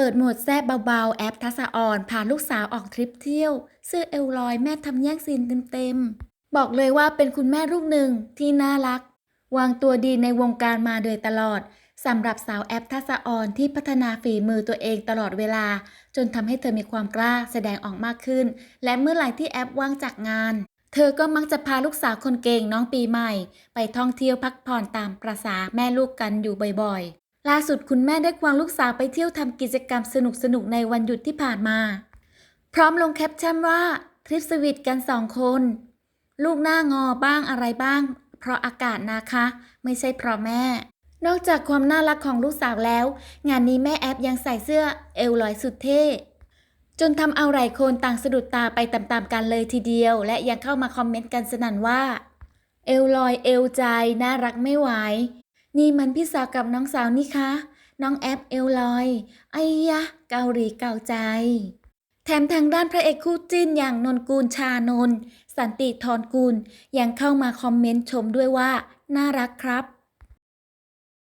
เปิดโหมดแซบเบาๆ แอปทัศออนพาลูกสาวออกทริปเที่ยว เสื้อเอลลอยแม่ทำแย่งซีนเต็มๆ บอกเลยว่าเป็นคุณแม่ลูกหนึ่งที่น่ารัก วางตัวดีในวงการมาโดยตลอดสำหรับสาวแอปทัศออนที่พัฒนาฝีมือตัวเองตลอดเวลา จนทำให้เธอมีความกล้าแสดงออกมากขึ้น และเมื่อไหร่ที่แอปว่างจากงาน เธอก็มักจะพาลูกสาวคนเก่งน้องปีใหม่ ไปท่องเที่ยวพักผ่อนตามประษาแม่ลูกกันอยู่บ่อย ล่าสุดคุณแม่ได้ควงลูกสาวไปเที่ยวทำกิจกรรมสนุกๆในวันหยุดที่ผ่านมา พร้อมลงแคปชั่นว่าทริปสวีทกันสองคน ลูกหน้างอบ้างอะไรบ้าง เพราะอากาศนะคะ ไม่ใช่เพราะแม่ นอกจากความน่ารักของลูกสาวแล้ว งานนี้แม่แอปยังใส่เสื้อเอวลอยสุดเท่ จนทำเอาหลายคนต่างสะดุดตาไปตามๆกันเลยทีเดียว และยังเข้ามาคอมเมนต์กันสนั่นว่า เอวลอยเอวใจน่ารักไม่ไหว นี่มันพี่สาวกับน้องสาวนี่คะ น้องแอปเอลลอยไอ้ยะ เกาหลีเก่าใจ แถมทางด้านพระเอกคู่จิ้นอย่างนนกูลชานนสันติธรกูลยังเข้ามาคอมเมนต์ชมด้วยว่า น่ารักครับ